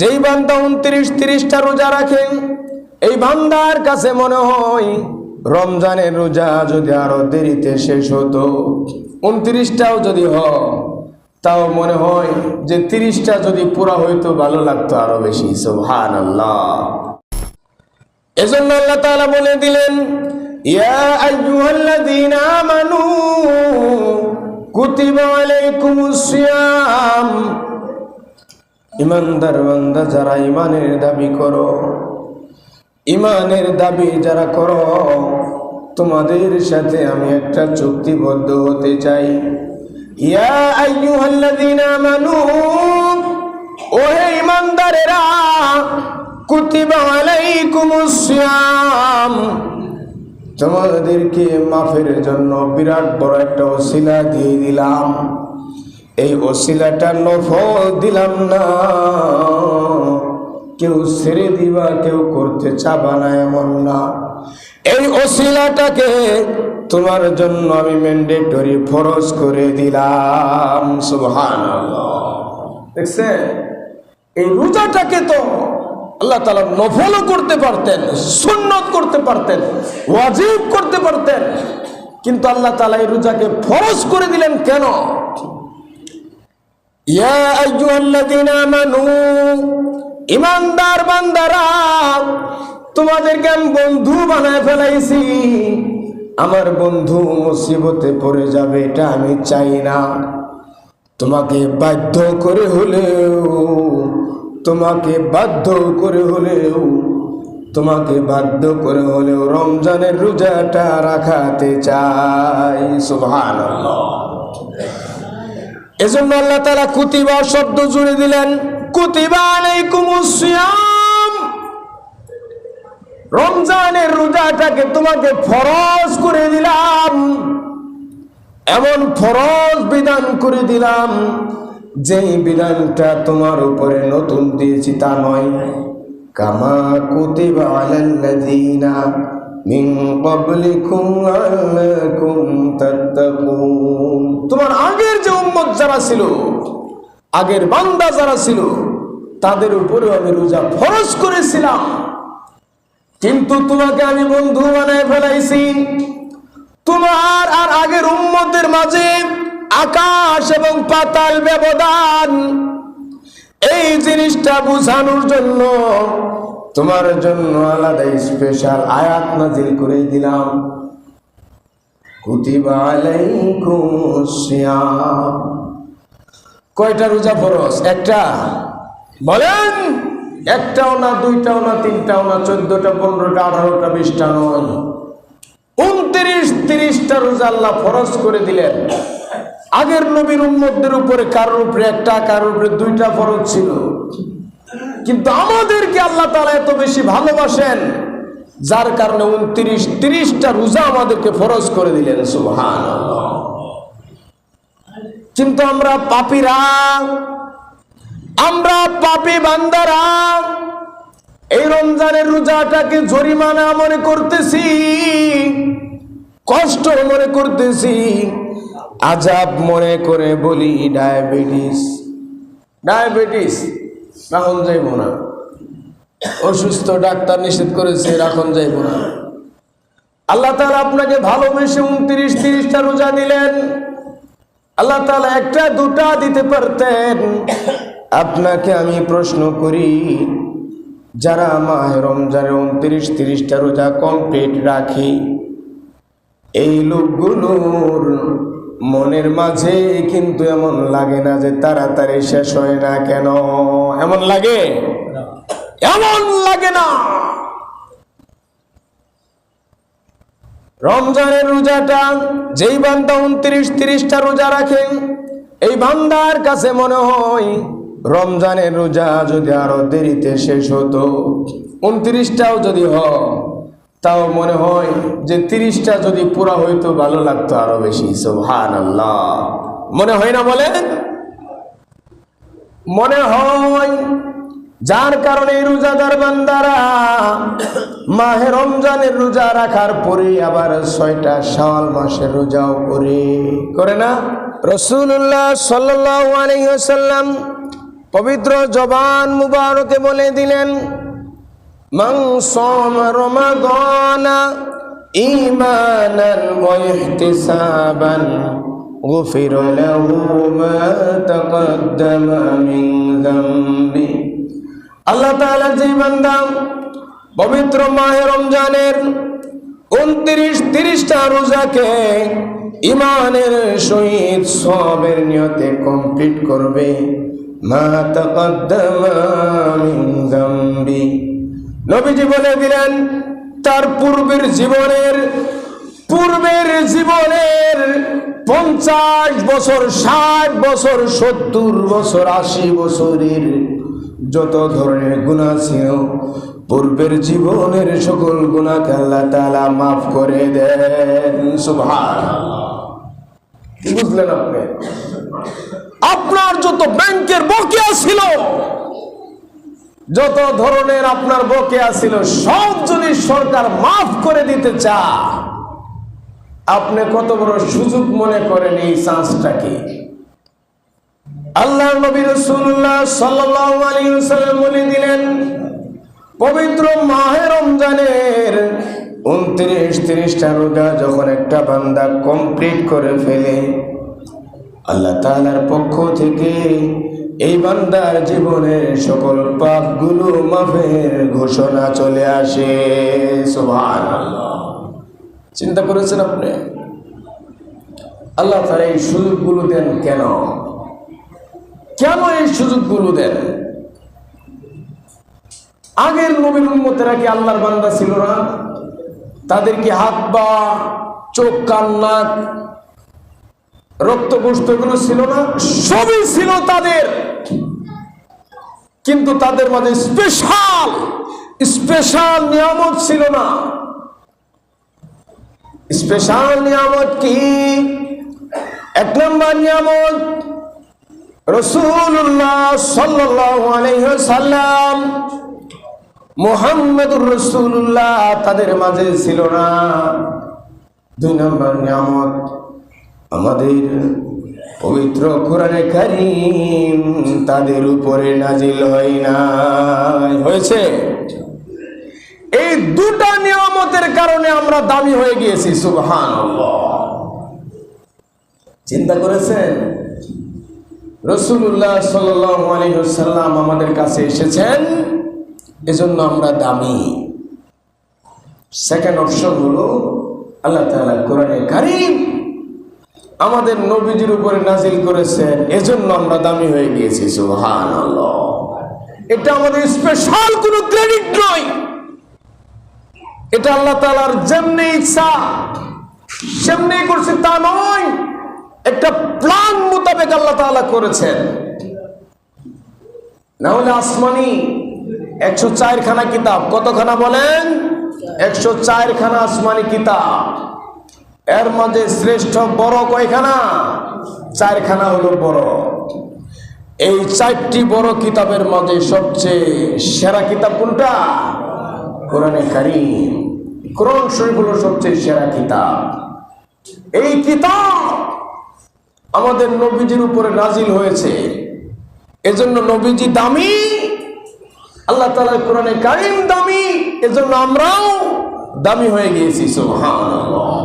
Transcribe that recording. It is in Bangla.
যেই বান্দা উনত্রিশ, তিরিশটা রোজা রাখেন এই বান্দার কাছে মনে হয় রমজানের রোজা যদি আরও দেরিতে শেষ হতো, উনত্রিশটাও যদি হ তাও মনে হয় যে তিরিশটা যদি পুরা হইতো, ভালো লাগতো আরও বেশি। সোহান আল্লাহ এজন্য আল্লাহ তাআলা বলে দিলেন, ইয়া আইয়ুহাল্লাযীনা আমানু ইমানদার বান্দা, যারা ইমানের দাবি করো, ইমানের দাবি যারা করো, তোমাদের সাথে আমি একটা চুক্তিবদ্ধ হতে চাই। ইয়া আইয়ুহাল্লাযীনা আমানু ওহে ইমানদারেরা, কুতিবা আলাইকুমুস সিয়াম। তোমাদেরকে মাফের জন্য বিরাট বড় একটা ওসিলা দিয়ে দিলাম। এই ওসিলাটা নফল দিলাম না। কেউ ছেড়ে দিবা, কেউ করতে চাবা না এমন না। এই ওসিলাটাকে তোমার জন্য আমি ম্যান্ডেটরি ফরজ করে দিলাম সুহান দেখছেন? এই রোজাটাকে তো আল্লাহ তালা নফলও করতে পারতেন, সুন্নত করতে পারতেন, ওয়াজিব করতে পারতেন। কিন্তু আল্লাহ তালা এই রোজাকে ফরজ করে দিলেন কেন? ইয়া আইয়ুহাল্লাযীনা আমানু, ইমানদার বান্দারা, তোমাদেরকে আমি বন্ধু বানায় ফেলাইছি। আমার বন্ধু মুসিবতে পড়ে যাবে, এটা আমি চাই না। তোমাকে বাধ্য করে হলেও, তোমাকে বাধ্য করে হলেও, তোমাকে বাধ্য করে হলেও রমজানের রোজাটা রাখাতে চাই সুবহান এজন্য আল্লাহ তালা কুতিবা শব্দ জুড়ে দিলেন, কুতিবা রমজানের রোজাটাকে তোমাকে ফরজ করে দিলাম। এমন ফরজ বিধান করে দিলাম, যেই বিধানটা তোমার উপরে নতুন দিয়েছি তা নয়। কামা কুতিবা আলাল্লাযীনা মিন তাত্তাকুন। তোমার আগের যে উম্মত যারা ছিল, আগের বান্দা যারা ছিল, তাদের উপরে আমি রোজা ফরজ করেছিলাম। কিন্তু তোমাকে আমি বন্ধু বানায় ফেলাইছি। তোমার আর আগের উম্মতের মাঝে আকাশ এবং পাতাল ব্যবধান, এই জিনিসটা বুঝানোর জন্য তোমার জন্য আলাদা স্পেশাল আয়াত নাজিল করে দিলাম। কয়টা রোজা ফরস একটা। বলেন। একটাও না, দুইটাও না, তিনটাও না, চোদ্দটা, পনেরোটা, আঠারোটা, বিশটা নয় উনত্রিশ, তিরিশটা রোজা আল্লাহ ফরজ করে দিলেন। আগের নবীর উম্মতদের উপরে কারোর উপরে একটা, কারোর উপরে দুইটা ফরজ ছিল। কিন্তু আমাদেরকে আল্লাহ তালা এত বেশি ভালোবাসেন। যার কারণে উনত্রিশ, তিরিশটা রোজা আমাদেরকে ফরজ করে দিলেন সুবহান কিন্তু আমরা পাপিরা, আমরা পাপি বান্দারা, এই রমজানের রোজাটাকে জরিমানা মনে করতেছি, কষ্ট মনে করতেছি, আজাব মনে করে বলি, ডায়াবেটিস ডায়াবেটিস রাখন যাইব না। অসুস্থ ডাক্তার নিষেধ করেছে রাখন যাইব না। আল্লাহ তাআলা আপনাকে ভালোবেসে উনত্রিশ তিরিশটা রোজা দিলেন। আল্লাহ তালা একটা দুটা দিতে পারতেন। আপনাকে আমি প্রশ্ন করি, যারা মাহে রমজানে উনত্রিশ তিরিশটা রোজা কমপ্লিট রাখি, এই লোকগুলোর মনের মাঝে কিন্তু এমন লাগে না যে তাড়াতাড়ি শেষ হয় না কেন? এমন লাগে? এমন লাগে না। রমজানের রোজাটা, যেই বান্দা উনত্রিশ, তিরিশটা রোজা রাখেন এই বান্দার কাছে মনে হয় রমজানের রোজা যদি আরও দেরিতে শেষ হতো, উনত্রিশটাও যদি হ তাও মনে হয় যে তিরিশটা যদি পুরা হইতো, ভালো লাগতো আরও বেশি। সোহান মনে হয় না বলেন? মনে হয় যার কারণে রোজাদার বান্দারা মাহে রমজানের রোজা রাখার পরে আবার ছয়টা শাল মাসের রোজাও করে। করে না? রসুল্লাহ সাল্লাম পবিত্র জবান মুবারকে বলে দিলেন মাংসম রমাগনা গুফির আল্লাহ তাআলা যে বান্দা পবিত্র মাহে রমজানের উনত্রিশ, তিরিশটা রোজাকে ইমানের সহিত সবের নিয়তে কমপ্লিট করবে। নবীজি বলে দিলেন, তার পূর্বের জীবনের পূর্বের জীবনের পঞ্চাশ বছর, ষাট বছর, সত্তর বছর, আশি বছরের যত ধরনের গুণা ছিল, পূর্বের জীবনের সকল গুণাকে আল্লাহ তাআলা মাফ করে দেন। কি বুঝলেন আপনি? আপনার যত ব্যাংকের বকেয়া ছিল, যত ধরনের আপনার বকেয়া ছিল, সব যদি সরকার মাফ করে দিতে চা আপনি কত বড় সুযোগ মনে করেন এই চান্সটাকে? আল্লাহ নবী রাসূলুল্লাহ সাল্লাল্লাহু আলাইহি ওয়াসাল্লাম বলে দিলেন, পবিত্র মাহে রমজানের উনত্রিশ, তিরিশটা রোজা যখন একটা বান্দা কমপ্লিট করে ফেলে, আল্লাহ তাআলার পক্ষ থেকে এই বান্দার জীবনের সকল পাপগুলো মাফের ঘোষণা চলে আসে। চিন্তা করেছেন আপনি? আল্লাহ তাআলা এই সুযোগগুলো দেন কেন? কেন এই সুযোগগুলো দেন? আগের নবীর উম্মতেরা কি আল্লাহর বান্দা ছিল না? তাদের কি হাত পা, চোখ, কান, নাক রক্তগোষ্ঠ এগুলো ছিল না? সবই ছিল তাদের। কিন্তু তাদের মাঝে স্পেশাল স্পেশাল নিয়ামত ছিল না। স্পেশাল নিয়ামত কি? এক নম্বর নিয়ামত রসুল্লাহ সাল্লাম মোহাম্মদুর রসুল্লাহ তাদের মাঝে ছিল না। দুই নম্বর নিয়ামত, আমাদের পবিত্র কোরআনে কারিম তাদের উপরে নাজিল হয় না হয়েছে? এই দুটা নিয়ামতের কারণে আমরা দামি হয়ে গিয়েছি সুবহান চিন্তা করেছেন? রসুল্লাহ সাল্লাম আমাদের কাছে এসেছেন। এজন্য আমরা দামি। সেকেন্ড অপশন হলো, আল্লাহ তাআলা কোরআনে কারিম আমাদের নবীজির উপরে নাজিল করেছেন। এজন্য আমরা দামি হয়ে গিয়েছি সুহান এটা আমাদের স্পেশাল কোনো ক্রেডিট নয়। এটা আল্লাহ তালার যেমনি ইচ্ছা, সেমনি করছে তা নয়। একটা প্ল্যান মোতাবেক আল্লাহ তাআলা করেছেন। না হলে আসমানি একশো চারখানা কিতাব। কতখানা বলেন? একশো চারখানা আসমানি কিতাব। এর মাঝে শ্রেষ্ঠ বড় কয়খানা? চারখানা হলো বড়। এই চারটি বড় কিতাবের মধ্যে সবচেয়ে সেরা কিতাব কোনটা? কোরআনে কারিম। কোরআন শরীফ হলো সবচেয়ে সেরা কিতাব। এই কিতাব আমাদের নবীজির উপরে নাজিল হয়েছে। এজন্য নবীজি দামি, আল্লাহ তালা কোরআনে কারিম দামি, এজন্য আমরাও দামি হয়ে গিয়েছি, সুবহানাল্লাহ।